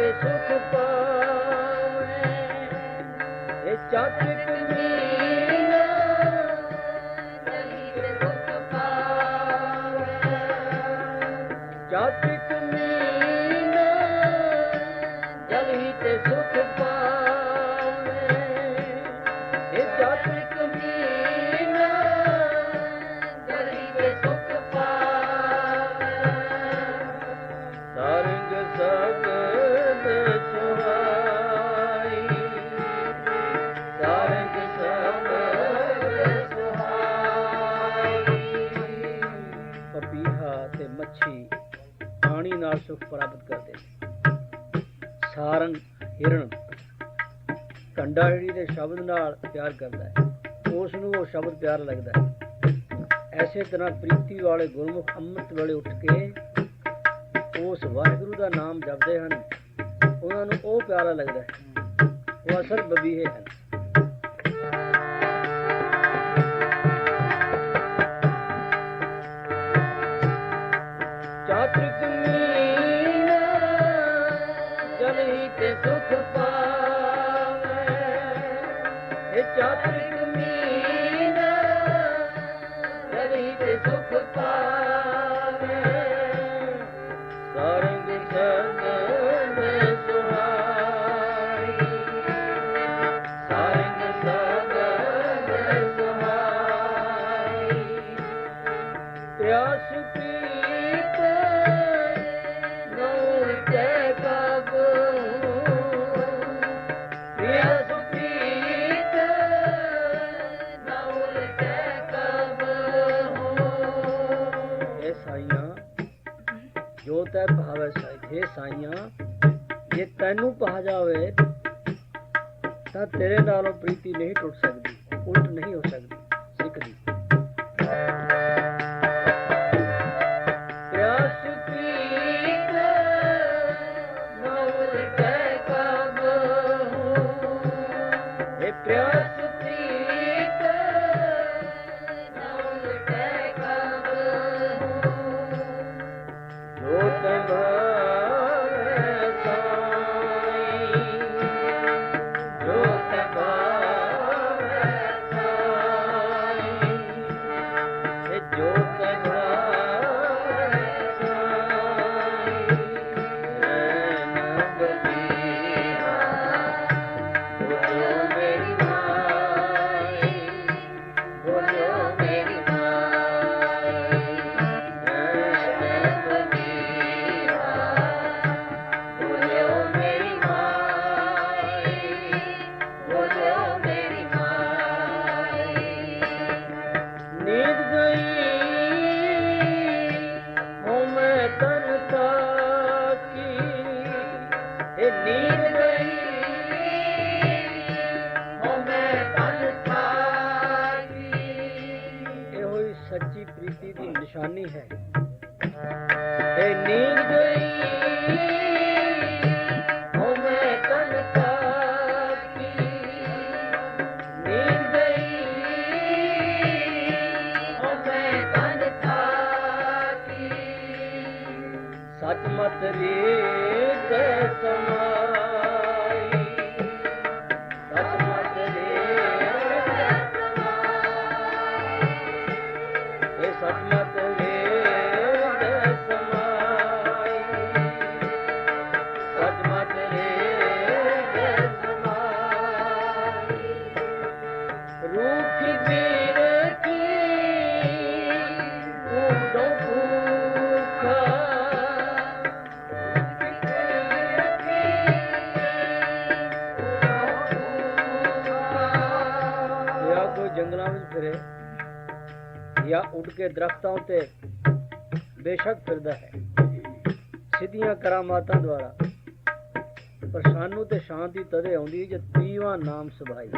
ਤੇ ਸੁਖ ਪਾਵੇ। ਇਹ ਚਾਤ੍ਰਿਕ ਮੀਨਾ ਪਪੀਹਾ ਤੇ ਮੱਛੀ ਪਾਣੀ ਨਾਲ ਸੁਖ ਪ੍ਰਾਪਤ ਕਰਦੇ ਨੇ। ਸਾਰਨ ਹਿਰਣ ਕੰਡਾੜੀ ਦੇ ਸ਼ਬਦ ਨਾਲ ਪਿਆਰ ਕਰਦਾ ਹੈ। ਉਸ ਨੂੰ ਉਹ ਸ਼ਬਦ ਪਿਆਰ ਲੱਗਦਾ ਹੈ। ਐਸੇ ਤਰ੍ਹਾਂ ਪ੍ਰੀਤੀ ਵਾਲੇ ਗੁਰਮੁਖ ਅੰਮ੍ਰਿਤ ਵੇਲੇ ਉੱਠ ਕੇ ਉਸ ਵਾਹਿਗੁਰੂ ਦਾ ਨਾਮ ਜਪਦੇ ਹਨ। ਉਹਨਾਂ ਨੂੰ ਉਹ ਪਿਆਰਾ ਲੱਗਦਾ ਹੈ। ਉਹ ਅਸਲ ਬਬੀਹੇ ਹਨ। me. ਤੈਨੂੰ ਪਾ ਜਾਵੇ ਤਾਂ ਤੇਰੇ ਨਾਲੋਂ ਪ੍ਰੀਤੀ ਨਹੀਂ ਟੁੱਟ ਸਕਦੀ, ਉਲਟ ਨਹੀਂ ਹੋ ਸਕਦੀ, ਸਿੱਖ ਦੀ ਨਿਸ਼ਾਨੀ ਹੈ। ਇਹ ਨੀਂਦ ਗਈ ਹੋ ਮੈਂ ਤਨ ਸੱਚ ਮਤ ਰੀਤ ਸਮਾਈ ਉੱਡ ਕੇ ਦਰਖਤਾਂ ਉੱਤੇ ਬੇਸ਼ੱਕ ਫਿਰਦਾ ਹੈ। ਸਿੱਧੀਆਂ ਕਰਾਮਾਤਾਂ ਦੁਆਰਾ। ਪਰ ਸਾਨੂੰ ਤੇ ਸ਼ਾਂਤੀ ਤਦੇ ਆਉਂਦੀ ਜਦ ਪੀਵਾ ਨਾਮ ਸੁਭਾਈ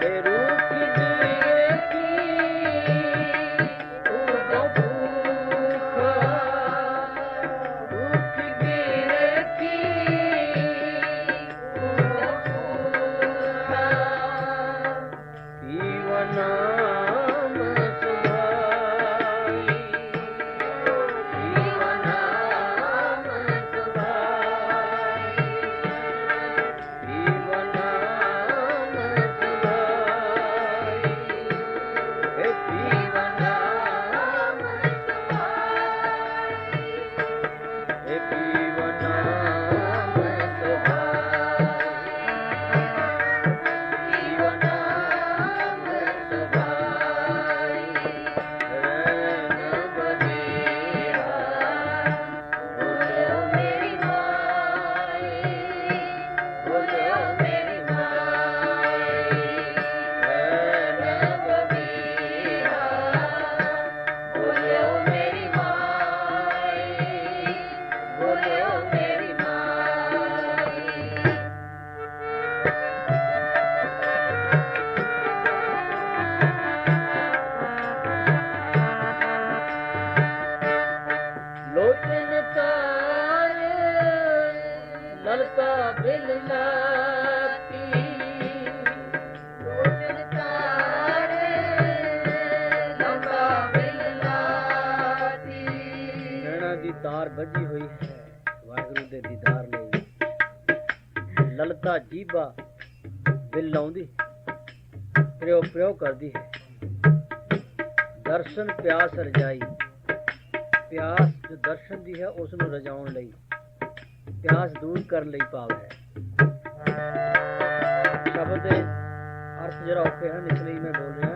ਤੇ ਰੂਪ ਕੀ ਦੇਖੀ ਜਲਤਾ ਬਿਲ ਤਾਰ ਵੱਜੀ ਹੋਈ ਵਾਹਿਗੁਰੂ ਦੇ ਦੀਦਾਰ ਲਈ ਲਲਤਾ ਜੀਬਾ ਬਿਲ ਲਾਉਂਦੀ ਪ੍ਰਿਓ ਪ੍ਰਿਓ ਕਰਦੀ ਦਰਸ਼ਨ ਪਿਆਸ ਰਜਾਈ। ਪਿਆਸ ਜੋ ਦਰਸ਼ਨ ਦੀ ਹੈ, ਉਸ ਨੂੰ ਰਜਾਉਣ ਲਈ। ਪਿਆਸ ਦੂਰ ਕਰਨ ਲਈ ਪਾਵੈ ਸ਼ਬਦ ਦੇ ਅਰਥ ਜਿਹੜਾ ਔਖੇ ਹਨ, ਇਸ ਲਈ ਮੈਂ ਬੋਲ ਰਿਹਾ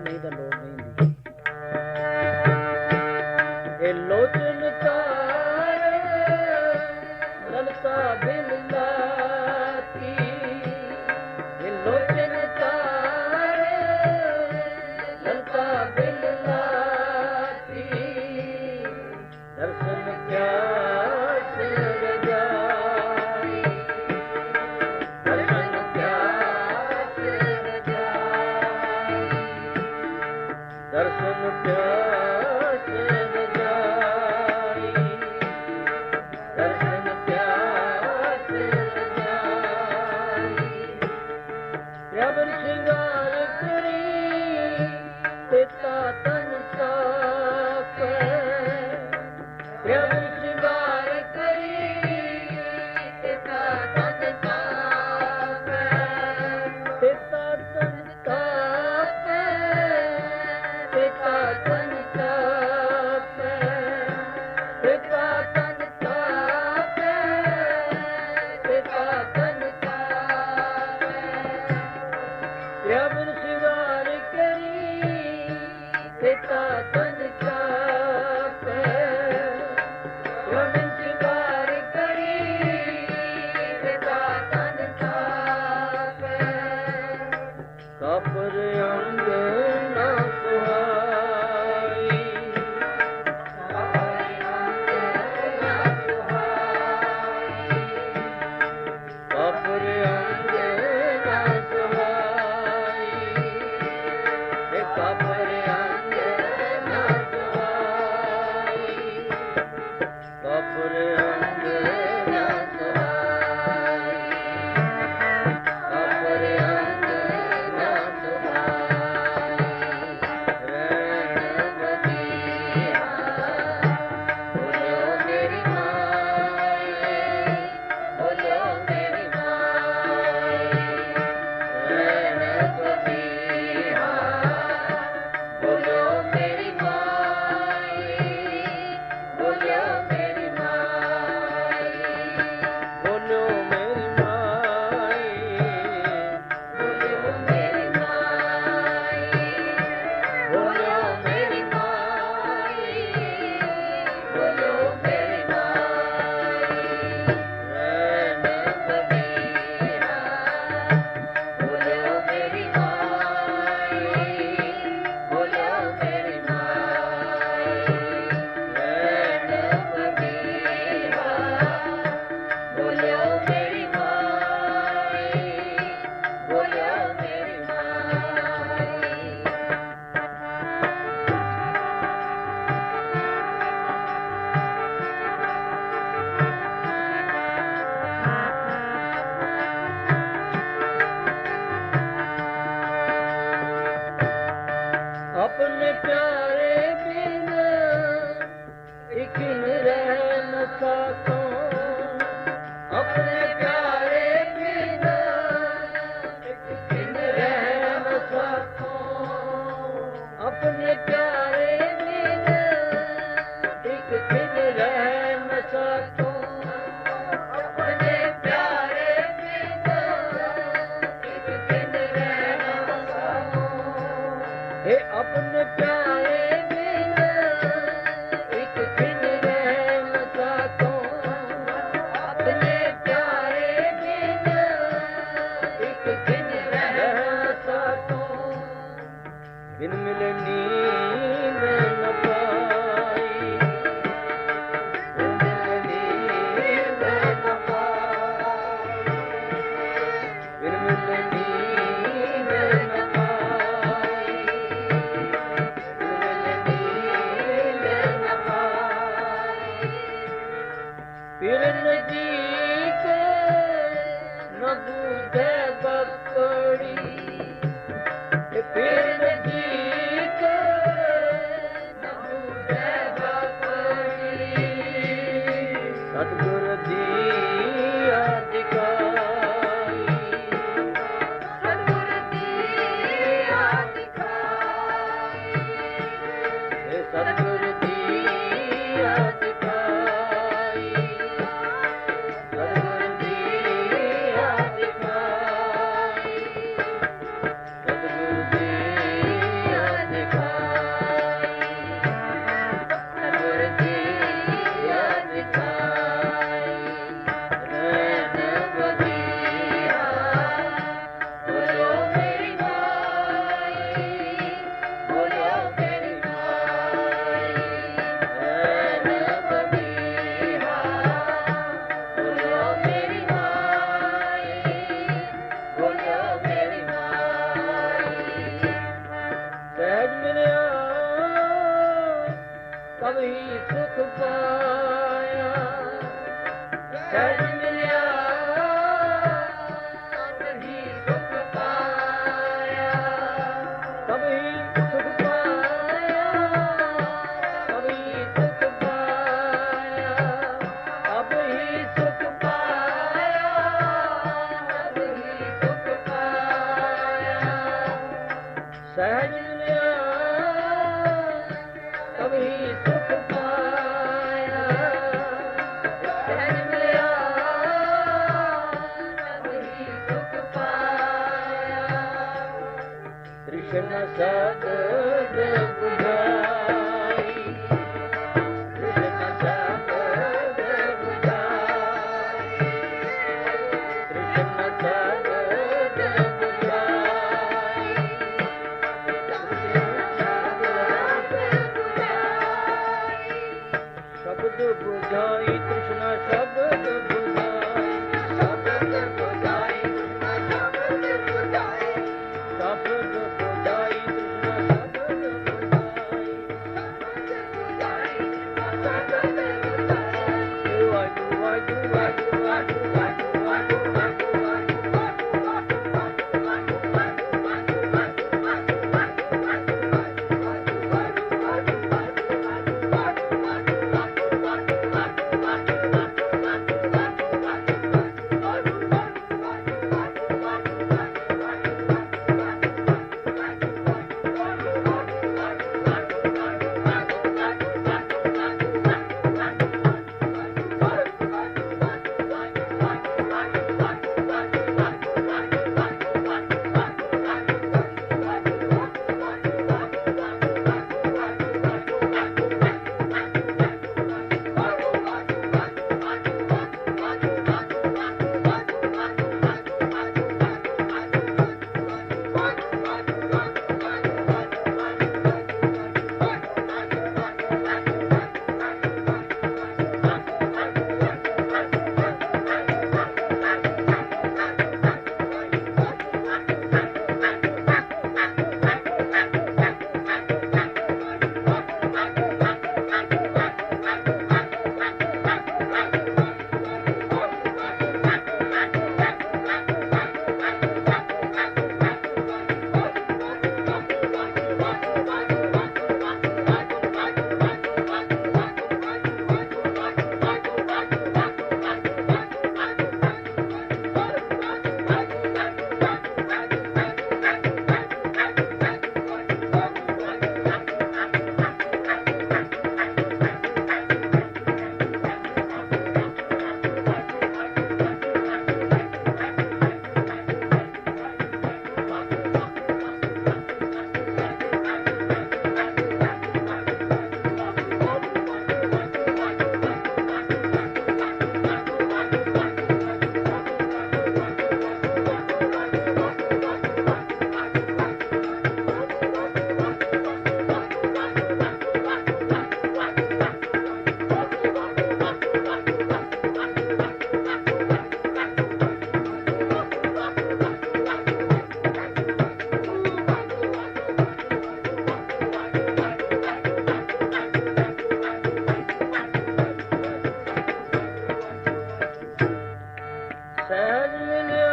Jasmine.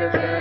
Thank you.